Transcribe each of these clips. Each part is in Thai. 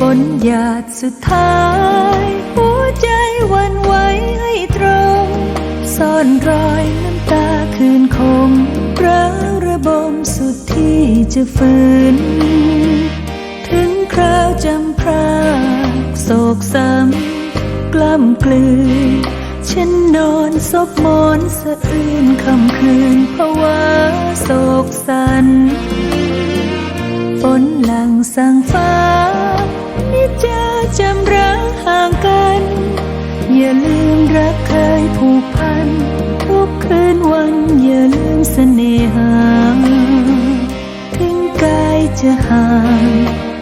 หยาดสุดท้าย หัวใจวันไหวให้ตรง ซ่อนรอยน้ำตาคืนคมร้าวระบมสุดที่จะฝืน ถึงคราวจำพรากโศกซ้ำกล้ำกลืนฉันนอนซบมอนสะอื้นคำคืนเพราะว่าโศกสัน ฝนหลังสั่งฟ้า จำรักห่างกัน อย่าลืมรักเคยผูกพัน ทุกคืนวันอย่าลืมเสน่หา ถึงกายจะห่าง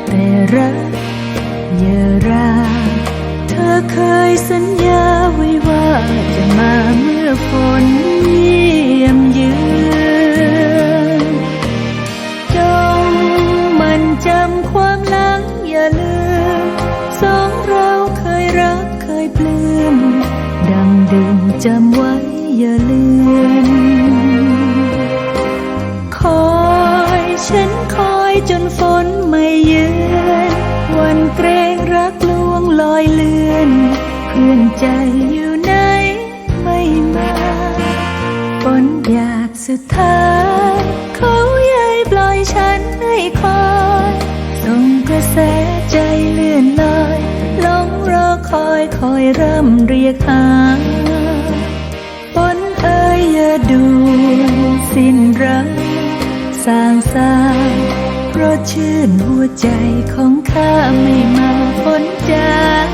แต่รักอย่าราเธอเคยสัญญาไว้ว่าจะมาเมื่อฝนเยี่ยมเยือนจงมันจำความหลังอย่าลืม ยปลื้มดังดื่มจำไว้อย่าลืม คอยฉันคอยจนฝนไม่เยือนวันเกรงรักลวงลอยเลือนเพื่อนใจอยู่ไหนไม่มาฝนหยาดสุดท้ายเขาใหญ่ปล่อยฉันให้คอย อคอยคอยเริ่มเรียกหาฝนเอ่ยอย่าดู สิ้นรักสางสางเพราะชื่นหัวใจของข้าไม่มาฝนจาก